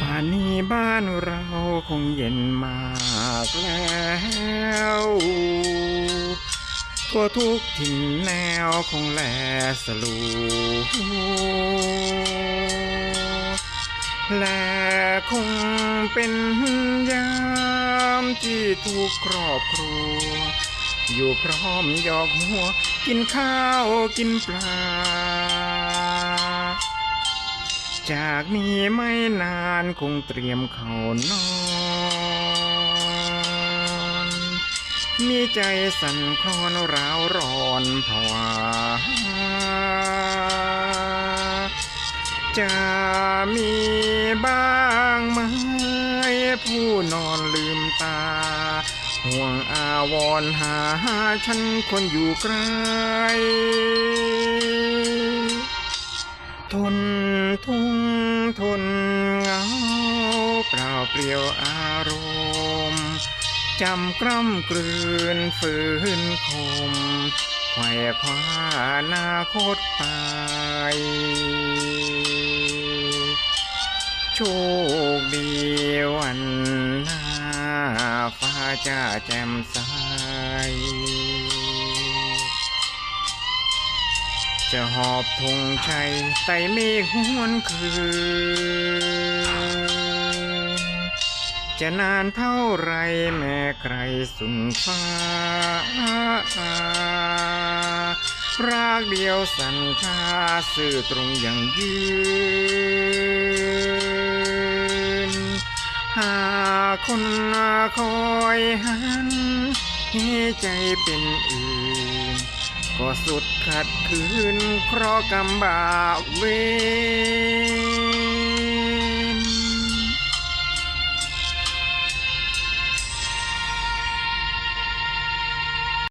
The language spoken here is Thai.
ป่านนี้บ้านเราคงเย็นมากแล้วทั่วทุกถิ่นแนวคงแลสลูและคงเป็นยามที่ทุกครอบครัว อยู่พร้อมหยอกหัว กินข้าวกินปลา จากนี้ไม่นานคงเตรียมเข้านอน มีใจสั่นคลอนร้าวร้อนผวาจะมีบ้างไหมผู้นอนลืมตา ห่วงอาวรหาฉันคนอยู่ไกล เปลี่ยวอารมณ์จำกล้ำกลืนฝืนคมไขว่คว้านาคตไป โชคดีวันหน้าฟ้าจะแจ่มใสจะหอบธงชัยไต่เมฆหวนคืน จะนานเท่าไรแม้ใครสุนฟ้า รากเดียวสันคาสื่อตรงอย่างยืน หากคนคอยหันให้ใจเป็นอื่น ก็สุดขัดขืนเพราะกรรมบาปเว